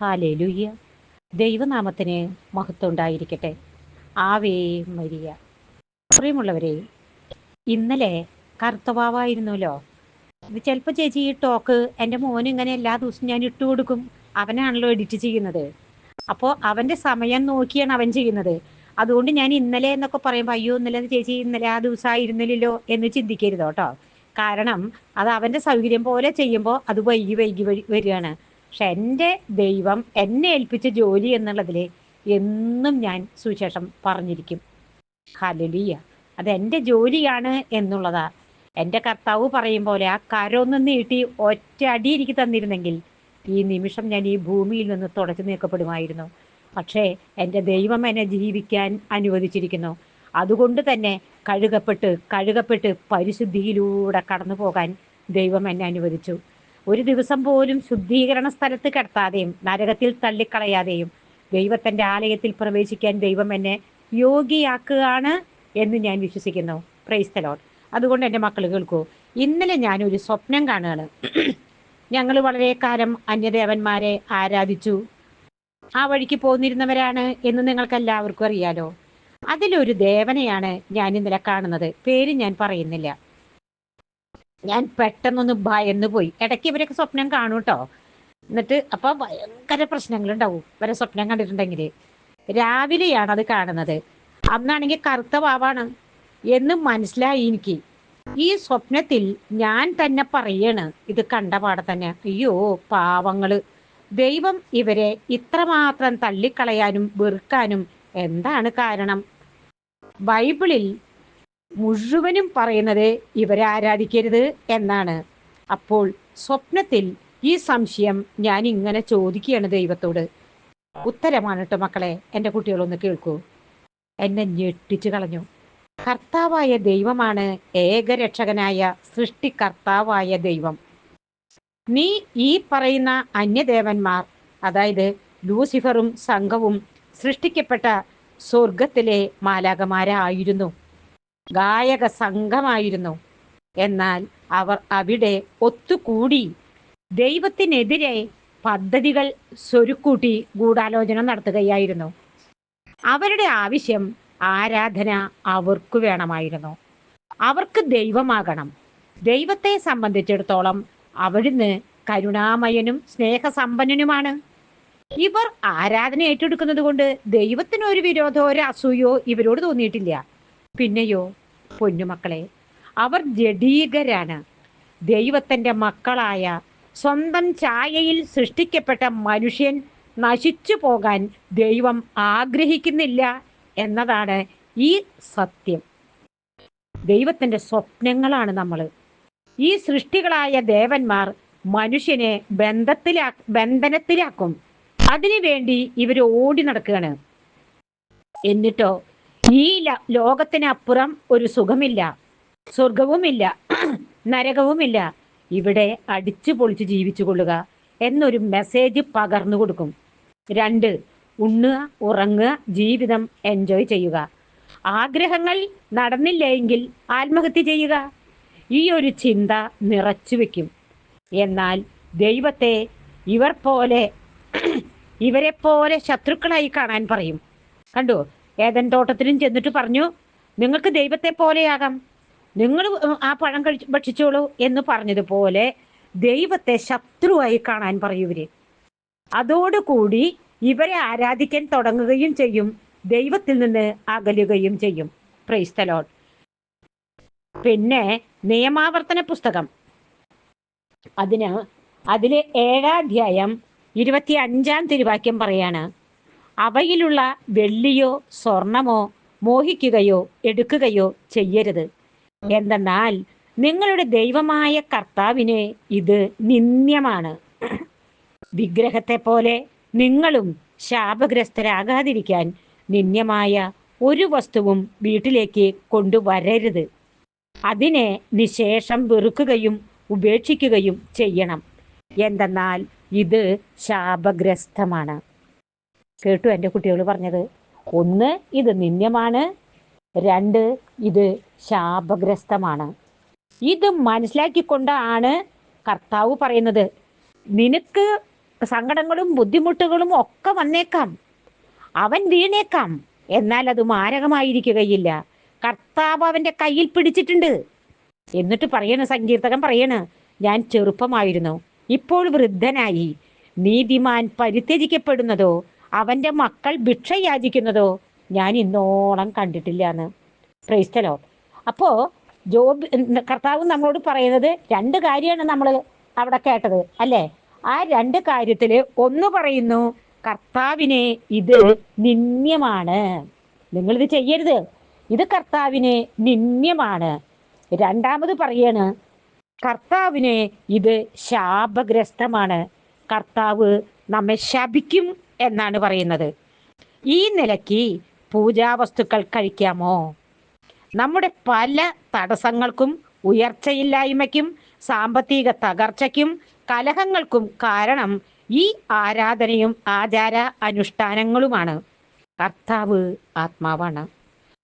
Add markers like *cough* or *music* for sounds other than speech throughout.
Hallelujah. ദൈവനാമത്തിന് മഹത്വം ഉണ്ടായിരിക്കട്ടെ ആവേ മരിയ. പ്രിയമുള്ളവരെ ഇന്നലെ കറുത്തവാവായിരുന്നല്ലോ. ഇത് ചിലപ്പോൾ ചേച്ചി ഈ ടോക്ക് എന്റെ മോന് ഇങ്ങനെ എല്ലാ ദിവസവും ഞാൻ ഇട്ട് കൊടുക്കും. അവനാണല്ലോ എഡിറ്റ് ചെയ്യുന്നത്. അപ്പോൾ അവന്റെ സമയം നോക്കിയാണ് അവൻ ചെയ്യുന്നത്. അതുകൊണ്ട് ഞാൻ ഇന്നലെ എന്നൊക്കെ പറയുമ്പോൾ അയ്യോ ഇന്നലെ ചേച്ചി ഇന്നലെ ആ ദിവസമായിരുന്നില്ലല്ലോ എന്ന് ചിന്തിക്കരുത് കേട്ടോ. കാരണം അത് അവന്റെ സൗകര്യം പോലെ ചെയ്യുമ്പോൾ അത് വൈകി വൈകി വരി- വരികയാണ്. പക്ഷെ എന്റെ ദൈവം എന്നെ ഏൽപ്പിച്ച ജോലി എന്നുള്ളതിൽ എന്നും ഞാൻ സുവിശേഷം പറഞ്ഞിരിക്കും. ഹലലിയ അത് എന്റെ ജോലിയാണ് എന്നുള്ളതാ. എന്റെ കർത്താവ് പറയും പോലെ ആ കരമൊന്ന് നീട്ടി ഒറ്റ അടി എനിക്ക് തന്നിരുന്നെങ്കിൽ ഈ നിമിഷം ഞാൻ ഈ ഭൂമിയിൽ നിന്ന് തുടച്ചു നീക്കപ്പെടുമായിരുന്നു. പക്ഷേ എന്റെ ദൈവം എന്നെ ജീവിക്കാൻ അനുവദിച്ചിരിക്കുന്നു. അതുകൊണ്ട് തന്നെ കഴുകപ്പെട്ട് കഴുകപ്പെട്ട് പരിശുദ്ധിയിലൂടെ കടന്നു പോകാൻ ദൈവം എന്നെ അനുവദിച്ചു. ഒരു ദിവസം പോലും ശുദ്ധീകരണ സ്ഥലത്ത് കിടത്താതെയും നരകത്തിൽ തള്ളിക്കളയാതെയും ദൈവത്തിന്റെ ആലയത്തിൽ പ്രവേശിക്കാൻ ദൈവം എന്നെ യോഗ്യയാക്കുകയാണ് എന്ന് ഞാൻ വിശ്വസിക്കുന്നു. പ്രൈസ്തലോൺ അതുകൊണ്ട് എന്റെ മക്കൾ കേൾക്കൂ. ഇന്നലെ ഞാനൊരു സ്വപ്നം കാണുകയാണ്. ഞങ്ങൾ വളരെ കാലം അന്യദേവന്മാരെ ആരാധിച്ചു. ആ വഴിക്ക് പോന്നിരുന്നവരാണ് എന്ന് നിങ്ങൾക്ക് എല്ലാവർക്കും അറിയാലോ. അതിലൊരു ദേവനെയാണ് ഞാൻ ഇന്നലെ കാണുന്നത്. പേര് ഞാൻ പറയുന്നില്ല. ഞാൻ പെട്ടെന്നൊന്ന് ഭയന്ന് പോയി. ഇടയ്ക്ക് ഇവരൊക്കെ സ്വപ്നം കാണും കേട്ടോ എന്നിട്ട് അപ്പൊ ഭയങ്കര പ്രശ്നങ്ങളുണ്ടാവും. ഇവരെ സ്വപ്നം കണ്ടിട്ടുണ്ടെങ്കിൽ രാവിലെയാണ് അത് കാണുന്നത്. അന്നാണെങ്കിൽ കറുത്ത പാവാണ് എന്ന് മനസ്സിലായി എനിക്ക്. ഈ സ്വപ്നത്തിൽ ഞാൻ തന്നെ പറയാണ് ഇത് കണ്ട പാടെ തന്നെ. അയ്യോ പാവങ്ങൾ. ദൈവം ഇവരെ ഇത്രമാത്രം തള്ളിക്കളയാനും വെറുക്കാനും എന്താണ് കാരണം? ബൈബിളിൽ മുഴുവനും പറയുന്നത് ഇവരെ ആരാധിക്കരുത് എന്നാണ്. അപ്പോൾ സ്വപ്നത്തിൽ ഈ സംശയം ഞാൻ ഇങ്ങനെ ചോദിക്കുകയാണ് ദൈവത്തോട്. ഉത്തരമാണ് കേട്ടോ മക്കളെ എന്റെ കുട്ടികളൊന്ന് കേൾക്കൂ. എന്നെ ഞെട്ടിച്ചു കളഞ്ഞു. കർത്താവായ ദൈവമാണ് ഏകരക്ഷകനായ സൃഷ്ടികർത്താവായ ദൈവം. നീ ഈ പറയുന്ന അന്യദേവന്മാർ അതായത് ലൂസിഫറും സംഘവും സൃഷ്ടിക്കപ്പെട്ട സ്വർഗത്തിലെ മാലാകമാരായിരുന്നു ഗായക സംഘമായിരുന്നു എന്നാൽ അവർ അവിടെ ഒത്തുകൂടി. ദൈവത്തിനെതിരെ പദ്ധതികൾ സ്വരുക്കൂട്ടി ഗൂഢാലോചന നടത്തുകയായിരുന്നു. അവരുടെ ആവശ്യം ആരാധന അവർക്ക് വേണമായിരുന്നു. അവർക്ക് ദൈവമാകണം. ദൈവത്തെ സംബന്ധിച്ചിടത്തോളം അവിടുന്ന് കരുണാമയനും സ്നേഹസമ്പന്നനുമാണ്. ഇവർ ആരാധന ഏറ്റെടുക്കുന്നത് കൊണ്ട് ദൈവത്തിന് ഒരു വിരോധമോ ഒരു അസൂയോ ഇവരോട് തോന്നിയിട്ടില്ല. പിന്നെയോ പൊന്നുമക്കളെ അവർ ജഡീകരാണ്. ദൈവത്തിന്റെ മക്കളായ സ്വന്തം ഛായയിൽ സൃഷ്ടിക്കപ്പെട്ട മനുഷ്യൻ നശിച്ചു പോകാൻ ദൈവം ആഗ്രഹിക്കുന്നില്ല എന്നതാണ് ഈ സത്യം. ദൈവത്തിന്റെ സ്വപ്നങ്ങളാണ് നമ്മൾ. ഈ സൃഷ്ടികളായ ദേവന്മാർ മനുഷ്യനെ ബന്ധത്തിലാ ബന്ധനത്തിലാക്കും. അതിനുവേണ്ടി ഇവർ ഓടി നടക്കുകയാണ്. എന്നിട്ടോ ഈ ലോകത്തിനപ്പുറം ഒരു സുഖമില്ല സ്വർഗവുമില്ല *clears throat* നരകവുമില്ല. ഇവിടെ അടിച്ചു പൊളിച്ച് ജീവിച്ചു കൊള്ളുക എന്നൊരു മെസ്സേജ് പകർന്നു കൊടുക്കും. രണ്ട് ഉണ്ണുക ഉറങ്ങുക ജീവിതം എൻജോയ് ചെയ്യുക. ആഗ്രഹങ്ങൾ നടന്നില്ലെങ്കിൽ ആത്മഹത്യ ചെയ്യുക. ഈ ഒരു ചിന്ത നിറച്ചു വെക്കും. എന്നാൽ ദൈവത്തെ ഇവർ പോലെ *clears throat* ഇവരെ പോലെ ശത്രുക്കളായി കാണാൻ പറയും. കണ്ടു? ഏതൻ തോട്ടത്തിലും ചെന്നിട്ട് പറഞ്ഞു നിങ്ങൾക്ക് ദൈവത്തെ പോലെയാകാം. നിങ്ങൾ ആ പഴം കഴിച്ച് ഭക്ഷിച്ചോളൂ എന്ന് പറഞ്ഞതുപോലെ ദൈവത്തെ ശത്രുവായി കാണാൻ പറയും ഇവർ. അതോടുകൂടി ഇവരെ ആരാധിക്കാൻ തുടങ്ങുകയും ചെയ്യും ദൈവത്തിൽ നിന്ന് അകലുകയും ചെയ്യും. പ്രൈസ്തലോൺ പിന്നെ നിയമാവർത്തന പുസ്തകം. അതിന് അതിലെ ഏഴാധ്യായം ഇരുപത്തി അഞ്ചാം തിരുവാക്യം പറയാണ്. അവയിലുള്ള വെള്ളിയോ സ്വർണമോ മോഹിക്കുകയോ എടുക്കുകയോ ചെയ്യരുത്. എന്തെന്നാൽ നിങ്ങളുടെ ദൈവമായ കർത്താവിനെ ഇത് നിന്ദ്യമാണ്. വിഗ്രഹത്തെ പോലെ നിങ്ങളും ശാപഗ്രസ്തരാകാതിരിക്കാൻ നിന്ദ്യമായ ഒരു വസ്തുവും വീട്ടിലേക്ക് കൊണ്ടുവരരുത്. അതിനെ നിശേഷം വെറുക്കുകയും ഉപേക്ഷിക്കുകയും ചെയ്യണം. എന്തെന്നാൽ ഇത് ശാപഗ്രസ്തമാണ്. കേട്ടു എന്റെ കുട്ടികൾ പറഞ്ഞത്. ഒന്ന് ഇത് നിന്ദ്യമാണ്. രണ്ട് ഇത് ശാപഗ്രസ്തമാണ്. ഇത് മനസ്സിലാക്കിക്കൊണ്ടാണ് കർത്താവ് പറയുന്നത്. നിനക്ക് സങ്കടങ്ങളും ബുദ്ധിമുട്ടുകളും ഒക്കെ വന്നേക്കാം. അവൻ വീണേക്കാം. എന്നാൽ അത് മാരകമായിരിക്കുകയില്ല. കർത്താവ് അവന്റെ കയ്യിൽ പിടിച്ചിട്ടുണ്ട്. എന്നിട്ട് പറയണ സങ്കീർത്തകൻ പറയണ് ഞാൻ ചെറുപ്പമായിരുന്നു. ഇപ്പോൾ വൃദ്ധനായി. നീതിമാൻ പരിത്യജിക്കപ്പെടുന്നതോ അവന്റെ മക്കൾ ഭിക്ഷ യാചിക്കുന്നതോ? ഞാൻ ഇന്നോളം കണ്ടിട്ടില്ല എന്ന് അപ്പോൾ ജോബ് കർത്താവ് നമ്മളോട് പറയുന്നത് രണ്ട് കാര്യമാണ് നമ്മൾ അവിടെ കേട്ടത് അല്ലേ? ആ രണ്ട് കാര്യത്തിൽ ഒന്ന് പറയുന്നു കർത്താവിനെ ഇത് നിന്ദ്യമാണ്. നിങ്ങളിത് ചെയ്യരുത്. ഇത് കർത്താവിനെ നിന്ദ്യമാണ്. രണ്ടാമത് പറയാണ് കർത്താവിനെ ഇത് ശാപഗ്രസ്തമാണ്. കർത്താവ് നമ്മെ ശപിക്കും. എന്നാണ് പറയുന്നത്. ഈ നിലയ്ക്ക് പൂജാവസ്തുക്കൾ കഴിക്കാമോ? നമ്മുടെ പല തടസ്സങ്ങൾക്കും ഉയർച്ചയില്ലായ്മയ്ക്കും സാമ്പത്തിക തകർച്ചയ്ക്കും കലഹങ്ങൾക്കും കാരണം ഈ ആരാധനയും ആചാര അനുഷ്ഠാനങ്ങളുമാണ്. കർത്താവ് ആത്മാവാണ്.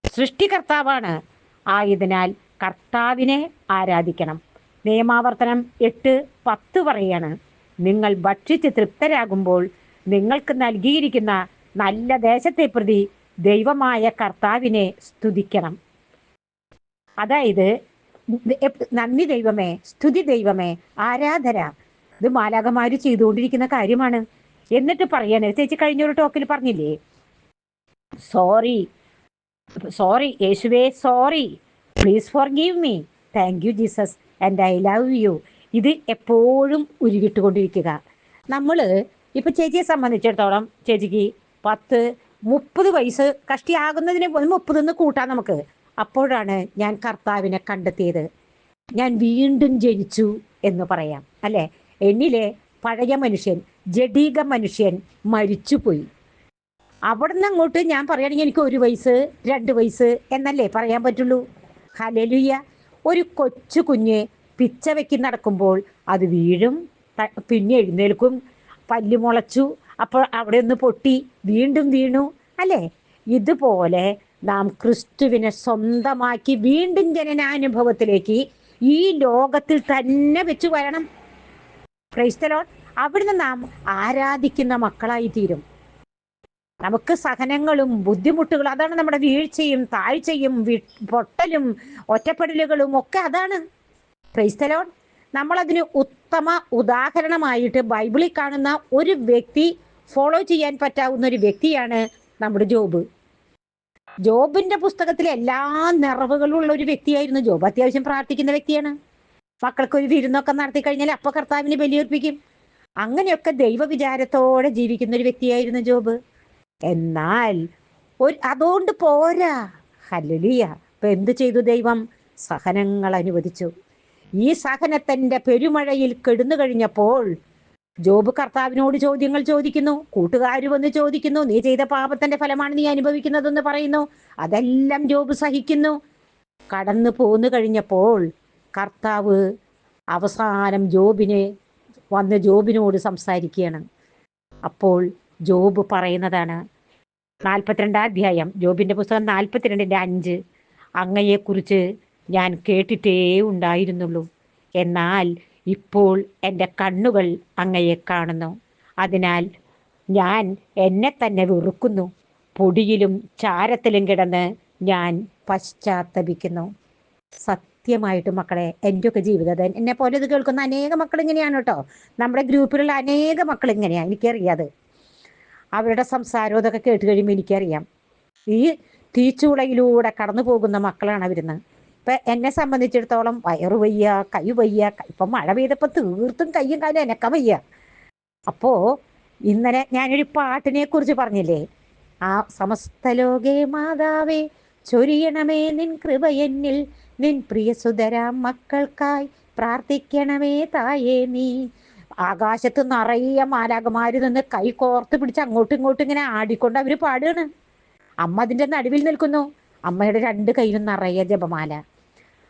സൃഷ്ടികർത്താവാണ്. ആയതിനാൽ കർത്താവിനെ ആരാധിക്കണം. നിയമാവർത്തനം എട്ട് പത്ത് പറയാണ്. നിങ്ങൾ ഭക്ഷിച്ച് തൃപ്തരാകുമ്പോൾ നിങ്ങൾക്ക് നൽകിയിരിക്കുന്ന നല്ല ദേശത്തെ പ്രതി ദൈവമായ കർത്താവിനെ സ്തുതിക്കണം. അതായത് നന്ദി ദൈവമേ സ്തുതി ദൈവമേ ആരാധന. ഇത് മാലാകമാര് ചെയ്തുകൊണ്ടിരിക്കുന്ന കാര്യമാണ്. എന്നിട്ട് പറയണേ ചേച്ചി കഴിഞ്ഞ ഒരു ടോക്കിൽ പറഞ്ഞില്ലേ? സോറി സോറി യേശുവേ sorry please forgive me thank you Jesus and I love you ഇത് എപ്പോഴും ഉരുവിട്ടുകൊണ്ടിരിക്കുക. നമ്മൾ ഇപ്പൊ ചേച്ചിയെ സംബന്ധിച്ചിടത്തോളം ചേച്ചിക്ക് പത്ത് മുപ്പത് വയസ്സ് കഷ്ടിയാകുന്നതിന് മുപ്പതൊന്ന് കൂട്ടാം നമുക്ക്. അപ്പോഴാണ് ഞാൻ കർത്താവിനെ കണ്ടെത്തിയത്. ഞാൻ വീണ്ടും ജനിച്ചു എന്ന് പറയാം. അല്ലെ? എന്നിലെ പഴയ മനുഷ്യൻ ജഡീക മനുഷ്യൻ മരിച്ചുപോയി. അവിടുന്ന് അങ്ങോട്ട് ഞാൻ പറയുകയാണെങ്കിൽ എനിക്ക് ഒരു വയസ്സ് രണ്ട് വയസ്സ് എന്നല്ലേ പറയാൻ പറ്റുള്ളൂ? ഹലലുയ്യ ഒരു കൊച്ചു കുഞ്ഞ് പിച്ച വെക്കി നടക്കുമ്പോൾ അത് വീഴും പിന്നെ എഴുന്നേൽക്കും പല്ല് മുളച്ചു അപ്പോൾ അവിടെ ഒന്ന് പൊട്ടി വീണ്ടും വീണു അല്ലേ? ഇതുപോലെ നാം ക്രിസ്തുവിനെ സ്വന്തമാക്കി വീണ്ടും ജനനാനുഭവത്തിലേക്ക് ഈ ലോകത്തിൽ തന്നെ വെച്ച് വരണം. ക്രൈസ്തലോൺ അവിടുന്ന് നാം ആരാധിക്കുന്ന മക്കളായി തീരും. നമുക്ക് സഹനങ്ങളും ബുദ്ധിമുട്ടുകളും അതാണ് നമ്മുടെ വീഴ്ചയും താഴ്ചയും പൊട്ടലും ഒറ്റപ്പെടലുകളും ഒക്കെ അതാണ്. ക്രൈസ്തലോൺ നമ്മളതിന് ഉത്തമ ഉദാഹരണമായിട്ട് ബൈബിളിൽ കാണുന്ന ഒരു വ്യക്തി ഫോളോ ചെയ്യാൻ പറ്റാവുന്ന ഒരു വ്യക്തിയാണ് നമ്മുടെ ജോബ്. ജോബിന്റെ പുസ്തകത്തിലെ എല്ലാ നിറവുകളുള്ള ഒരു വ്യക്തിയായിരുന്നു ജോബ്. അത്യാവശ്യം പ്രാർത്ഥിക്കുന്ന വ്യക്തിയാണ്. മക്കൾക്ക് ഒരു വിരുന്നൊക്കെ നടത്തി കഴിഞ്ഞാൽ അപ്പ കർത്താവിന് ബലിയർപ്പിക്കും. അങ്ങനെയൊക്കെ ദൈവവിചാരത്തോടെ ജീവിക്കുന്ന ഒരു വ്യക്തിയായിരുന്നു ജോബ്. എന്നാൽ ഒരു അതുകൊണ്ട് പോരാ. ഹല്ലുലിയ. ഇപ്പൊ എന്ത് ചെയ്തു ദൈവം? സഹനങ്ങൾ അനുവദിച്ചു. ഈ സഹനത്തിന്റെ പെരുമഴയിൽ കെടുന്നു കഴിഞ്ഞപ്പോൾ ജോബ് കർത്താവിനോട് ചോദ്യങ്ങൾ ചോദിക്കുന്നു കൂട്ടുകാർ വന്ന് ചോദിക്കുന്നു നീ ചെയ്ത പാപത്തിന്റെ ഫലമാണ് നീ അനുഭവിക്കുന്നതെന്ന് പറയുന്നു. അതെല്ലാം ജോബ് സഹിക്കുന്നു. കടന്നു പോന്നു കഴിഞ്ഞപ്പോൾ കർത്താവ് അവസാനം ജോബിനെ വന്ന് ജോബിനോട് സംസാരിക്കുകയാണ്. അപ്പോൾ ജോബ് പറയുന്നതാണ് നാൽപ്പത്തിരണ്ടാം അധ്യായം ജോബിന്റെ പുസ്തകം നാൽപ്പത്തിരണ്ടിന്റെ അഞ്ച്. അങ്ങയെക്കുറിച്ച് ഞാൻ കേട്ടിട്ടേ ഉണ്ടായിരുന്നുള്ളൂ. എന്നാൽ ഇപ്പോൾ എന്റെ കണ്ണുകൾ അങ്ങയെ കാണുന്നു. അതിനാൽ ഞാൻ എന്നെ തന്നെ വെറുക്കുന്നു. പൊടിയിലും ചാരത്തിലും കിടന്ന് ഞാൻ പശ്ചാത്തപിക്കുന്നു. സത്യമായിട്ട് മക്കളെ എന്റെയൊക്കെ ജീവിതം എന്നെ പോലെ ഇത് കേൾക്കുന്ന അനേക മക്കൾ ഇങ്ങനെയാണ് കേട്ടോ. നമ്മുടെ ഗ്രൂപ്പിലുള്ള അനേക മക്കൾ ഇങ്ങനെയാണ് എനിക്കറിയാതെ. അവരുടെ സംസാരവും അതൊക്കെ കേട്ട് കഴിയുമ്പോൾ എനിക്കറിയാം. ഈ തീച്ചുളയിലൂടെ കടന്നു പോകുന്ന മക്കളാണ് അവരുന്ന്. ഇപ്പൊ എന്നെ സംബന്ധിച്ചിടത്തോളം വയറ് വയ്യ കൈ വയ്യ ഇപ്പൊ മഴ പെയ്തപ്പോ തീർത്തും കയ്യും കാലും എനക്ക വയ്യ. അപ്പോ ഇന്നലെ ഞാനൊരു പാട്ടിനെ കുറിച്ച് പറഞ്ഞില്ലേ? ആ സമസ്ത ലോകേ മാതാവേ ചൊരിയണമേ നിൻ കൃപ എന്നിൽ. നിൻ പ്രിയ സുതരാം മക്കൾക്കായി പ്രാർത്ഥിക്കണമേ തായേ നീ. ആകാശത്ത് നിറയെ മാലാകമാര് നിന്ന് കൈ കോർത്ത് പിടിച്ച് അങ്ങോട്ടും ഇങ്ങോട്ടും ഇങ്ങനെ ആടിക്കൊണ്ട് അവർ പാടുകയാണ്. അമ്മ അതിന്റെ നടുവിൽ നിൽക്കുന്നു. അമ്മയുടെ രണ്ട് കയ്യിലും നിറയെ ജപമാല.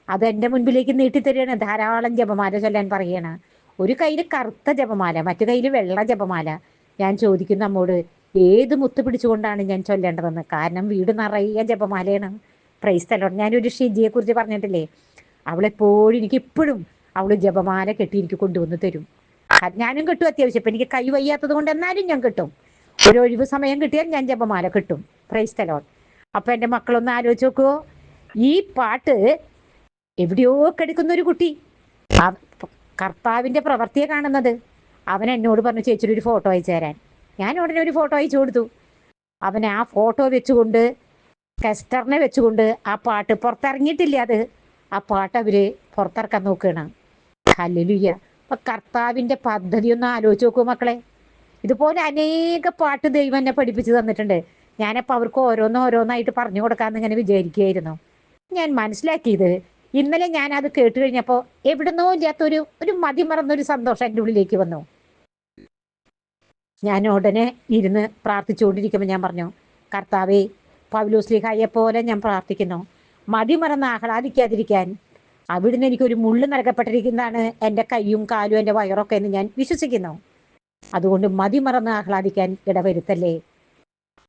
അത് എന്റെ മുൻപിലേക്ക് നീട്ടിത്തരികയാണ്. ധാരാളം ജപമാല ചൊല്ലാൻ പറയാണ് ഒരു കയ്യിൽ കറുത്ത ജപമാല മറ്റു കയ്യിൽ വെള്ള ജപമാല. ഞാൻ ചോദിക്കുന്നു നമ്മോട് ഏത് മുത്ത് പിടിച്ചുകൊണ്ടാണ് ഞാൻ ചൊല്ലേണ്ടതെന്ന്? കാരണം വീട് നിറയെ ജപമാലയാണ്. പ്രൈസ് തലോട് ഞാനൊരു ഷിജിയെ കുറിച്ച് പറഞ്ഞിട്ടില്ലേ? അവളെപ്പോഴും എനിക്ക് ഇപ്പോഴും അവൾ ജപമാല കെട്ടി എനിക്ക് കൊണ്ടുവന്ന് തരും. ഞാനും കിട്ടും അത്യാവശ്യം. ഇപ്പം എനിക്ക് കൈ വയ്യാത്തത് കൊണ്ട് എന്നാലും ഞാൻ കിട്ടും. ഒരു ഒഴിവ് സമയം കിട്ടിയാൽ ഞാൻ ജപമാല കിട്ടും. പ്രൈസ് തലോൺ അപ്പം എന്റെ മക്കളൊന്ന് ആലോചിച്ച് നോക്കുമോ ഈ പാട്ട് എവിടെയോ കിടക്കുന്ന ഒരു കുട്ടി. ആ കർത്താവിന്റെ പ്രവൃത്തിയെ കാണുന്നത്. അവൻ എന്നോട് പറഞ്ഞു ചേച്ചിയുടെ ഒരു ഫോട്ടോ അയച്ചു തരാൻ. ഞാൻ ഉടനെ ഒരു ഫോട്ടോ അയച്ചു കൊടുത്തു. അവൻ ആ ഫോട്ടോ വെച്ചുകൊണ്ട് കെസ്റ്ററിനെ വെച്ചുകൊണ്ട് ആ പാട്ട് പുറത്തിറങ്ങിയിട്ടില്ല അത്. ആ പാട്ട് അവർ പുറത്തിറക്കാൻ നോക്കുകയാണ്. ഹല്ലേലൂയ അപ്പൊ കർത്താവിന്റെ പദ്ധതി ഒന്ന് ആലോചിച്ച് നോക്കൂ മക്കളെ. ഇതുപോലെ അനേക പാട്ട് ദൈവം എന്നെ പഠിപ്പിച്ചു തന്നിട്ടുണ്ട്. ഞാനപ്പോൾ അവർക്ക് ഓരോന്ന് ഓരോന്നായിട്ട് പറഞ്ഞു കൊടുക്കാമെന്ന് ഇങ്ങനെ വിചാരിക്കുകയായിരുന്നു. ഞാൻ മനസ്സിലാക്കിയത് ഇന്നലെ ഞാൻ അത് കേട്ട് കഴിഞ്ഞപ്പോൾ എവിടുന്നോ ഇല്ലാത്തൊരു ഒരു മതിമറന്നൊരു സന്തോഷം എന്റെ ഉള്ളിലേക്ക് വന്നു. ഞാൻ ഉടനെ ഇരുന്ന് പ്രാർത്ഥിച്ചുകൊണ്ടിരിക്കുമ്പോൾ ഞാൻ പറഞ്ഞു കർത്താവേ പൗലോസ്ലിഹായെ പോലെ ഞാൻ പ്രാർത്ഥിക്കുന്നു. മതിമറന്ന് ആഹ്ലാദിക്കാതിരിക്കാൻ അവിടുന്ന് എനിക്കൊരു മുള്ളു നൽകപ്പെട്ടിരിക്കുന്നതാണ് എന്റെ കൈയും കാലും എന്റെ വയറൊക്കെ എന്ന് ഞാൻ വിശ്വസിക്കുന്നു. അതുകൊണ്ട് മതിമറന്ന് ആഹ്ലാദിക്കാൻ ഇടവരുത്തല്ലേ?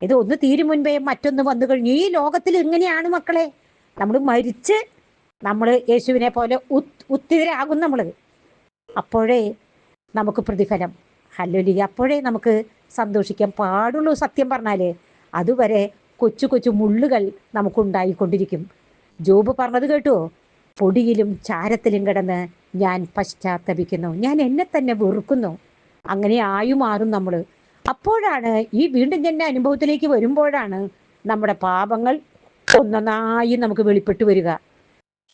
ഇത് ഒന്ന് തീരും മുൻപേ മറ്റൊന്ന് വന്നു കഴിഞ്ഞു. ഈ ലോകത്തിൽ എങ്ങനെയാണ് മക്കളെ? നമ്മൾ മരിച്ച് നമ്മൾ യേശുവിനെ പോലെ ഉത് ഉത്തിരാകും നമ്മൾ അപ്പോഴേ നമുക്ക് പ്രതിഫലം. ഹല്ലോലി അപ്പോഴേ നമുക്ക് സന്തോഷിക്കാൻ പാടുള്ളൂ സത്യം പറഞ്ഞാൽ അതുവരെ കൊച്ചു കൊച്ചു മുള്ളുകൾ നമുക്കുണ്ടായിക്കൊണ്ടിരിക്കും. ജോബ് പറഞ്ഞത് കേട്ടോ? പൊടിയിലും ചാരത്തിലും കിടന്ന് ഞാൻ പശ്ചാത്തപിക്കുന്നു. ഞാൻ എന്നെ തന്നെ വെറുക്കുന്നു. അങ്ങനെ ആയു മാറും നമ്മൾ അപ്പോഴാണ് ഈ വീണ്ടും തന്നെ അനുഭവത്തിലേക്ക് വരുമ്പോഴാണ് നമ്മുടെ പാപങ്ങൾ ഒന്നൊന്നായി നമുക്ക് വെളിപ്പെട്ടു വരിക.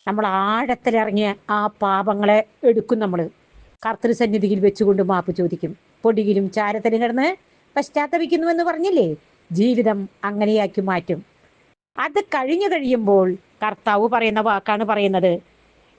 നമ്മൾ ആഴത്തിലിറങ്ങിയ ആ പാപങ്ങളെ എടുക്കും നമ്മൾ. കർത്തൃസന്നിധിയിൽ വെച്ചുകൊണ്ട് മാപ്പ് ചോദിക്കും. പൊടിയിലും ചാരത്തിലും കിടന്ന് പശ്ചാത്തപിക്കുന്നുവെന്ന് പറഞ്ഞില്ലേ? ജീവിതം അങ്ങനെയാക്കി മാറ്റും. അത് കഴിഞ്ഞു കഴിയുമ്പോൾ കർത്താവ് പറയുന്ന വാക്കാണ് പറയുന്നത്.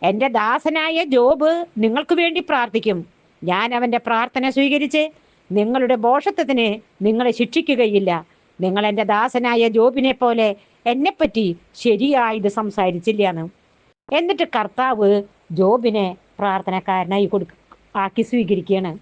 എന്റെ ദാസനായ ജോബ് നിങ്ങൾക്ക് വേണ്ടി പ്രാർത്ഥിക്കും. ഞാൻ അവന്റെ പ്രാർത്ഥന സ്വീകരിച്ച് നിങ്ങളുടെ ബോഷത്വത്തിന് നിങ്ങളെ ശിക്ഷിക്കുകയില്ല. നിങ്ങൾ എന്റെ ദാസനായ ജോബിനെ പോലെ എന്നെപ്പറ്റി ശരിയായത് സംസാരിച്ചില്ലാന്ന് എന്നിട്ട് കർത്താവ് ജോബിനെ പ്രാർത്ഥനക്കാരനായി കൊടുക്ക ആക്കി സ്വീകരിക്കുകയാണ്.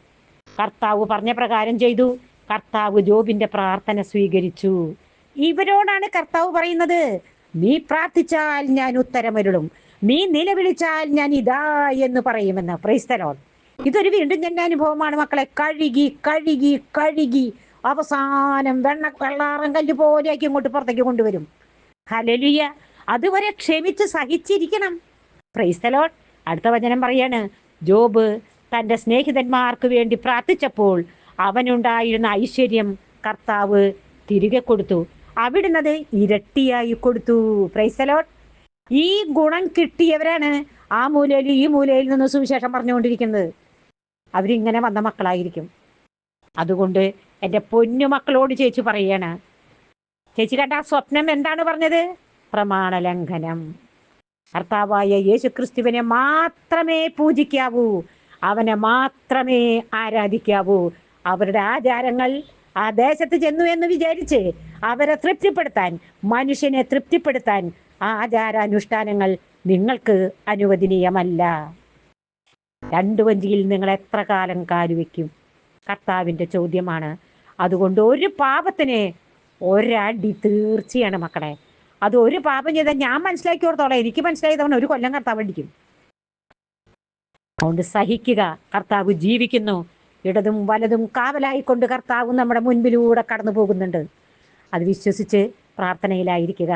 കർത്താവ് പറഞ്ഞ പ്രകാരം ചെയ്തു. കർത്താവ് ജോബിന്റെ പ്രാർത്ഥന സ്വീകരിച്ചു. ഇവരോടാണ് കർത്താവ് പറയുന്നത്. നീ പ്രാർത്ഥിച്ചാൽ ഞാൻ ഉത്തരമരുളും. നീ നിലവിളിച്ചാൽ ഞാൻ ഇതാ എന്ന് പറയുമെന്ന്. പ്രൈസ്തലോൺ ഇതൊരു വീണ്ടും ഞാൻ അനുഭവമാണ് മക്കളെ. കഴുകി കഴുകി കഴുകി അവസാനം വെണ്ണ വെള്ളാറം കല്ല് പോലെയാക്കി ഇങ്ങോട്ട് പുറത്തേക്ക് കൊണ്ടുവരും. ഹലലിയ അതുവരെ ക്ഷമിച്ച് സഹിച്ചിരിക്കണം. പ്രൈസ്തലോൺ അടുത്ത വചനം പറയാണ് ജോബ് തന്റെ സ്നേഹിതന്മാർക്ക് വേണ്ടി പ്രാർത്ഥിച്ചപ്പോൾ അവനുണ്ടായിരുന്ന ഐശ്വര്യം കർത്താവ് തിരികെ കൊടുത്തു. അവിടുന്നത് ഇരട്ടിയായി കൊടുത്തു. പ്രൈസലോട്ട് ഈ ഗുണം കിട്ടിയവരാണ് ആ മൂലയിൽ ഈ മൂലയിൽ നിന്ന് സുവിശേഷം പറഞ്ഞുകൊണ്ടിരിക്കുന്നത്. അവരിങ്ങനെ വന്ന മക്കളായിരിക്കും. അതുകൊണ്ട് എന്റെ പൊന്നു മക്കളോട് ചേച്ചി പറയാണ് ചേച്ചി കണ്ട ആ സ്വപ്നം എന്താണ് പറഞ്ഞത്? പ്രമാണലംഘനം. കർത്താവായ യേശു ക്രിസ്തുവിനെ മാത്രമേ പൂജിക്കാവൂ. അവനെ മാത്രമേ ആരാധിക്കാവൂ. അവരുടെ ആചാരങ്ങൾ ആ ദേശത്ത് ചെന്നു എന്ന് വിചാരിച്ച് അവരെ തൃപ്തിപ്പെടുത്താൻ മനുഷ്യനെ തൃപ്തിപ്പെടുത്താൻ ആ ആചാരാനുഷ്ഠാനങ്ങൾ നിങ്ങൾക്ക് അനുവദനീയമല്ല. രണ്ടു വഞ്ചിയിൽ നിങ്ങൾ എത്ര കാലം കാലുവെക്കും? കർത്താവിന്റെ ചോദ്യമാണ്. അതുകൊണ്ട് ഒരു പാപത്തിന് ഒരടി തീർച്ചയാണ് മക്കളെ. അത് ഒരു പാപം ചെയ്താൽ ഞാൻ മനസ്സിലാക്കിയോടത്തോളം എനിക്ക് മനസ്സിലായതവൻ ഒരു കൊല്ലം കർത്താവ് അടിക്കും. അതുകൊണ്ട് സഹിക്കുക. കർത്താവ് ജീവിക്കുന്നു. ഇടതും വലതും കാവലായിക്കൊണ്ട് കർത്താവ് നമ്മുടെ മുൻപിലൂടെ കടന്നു പോകുന്നുണ്ട്. അത് വിശ്വസിച്ച് പ്രാർത്ഥനയിലായിരിക്കുക.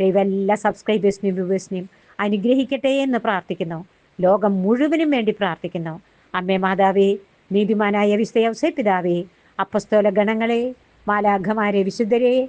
ദൈവം എല്ലാ സബ്സ്ക്രൈബേഴ്സിനെയും വ്യൂവേഴ്സിനെയും അനുഗ്രഹിക്കട്ടെ എന്ന് പ്രാർത്ഥിക്കുന്നു. ലോകം മുഴുവനും വേണ്ടി പ്രാർത്ഥിക്കുന്നു. അമ്മേ മാതാവേ നീതിമാനായ വിശുദ്ധ പിതാവേ അപ്പസ്തോല ഗണങ്ങളെ മാലാഘമാരെ വിശുദ്ധരെ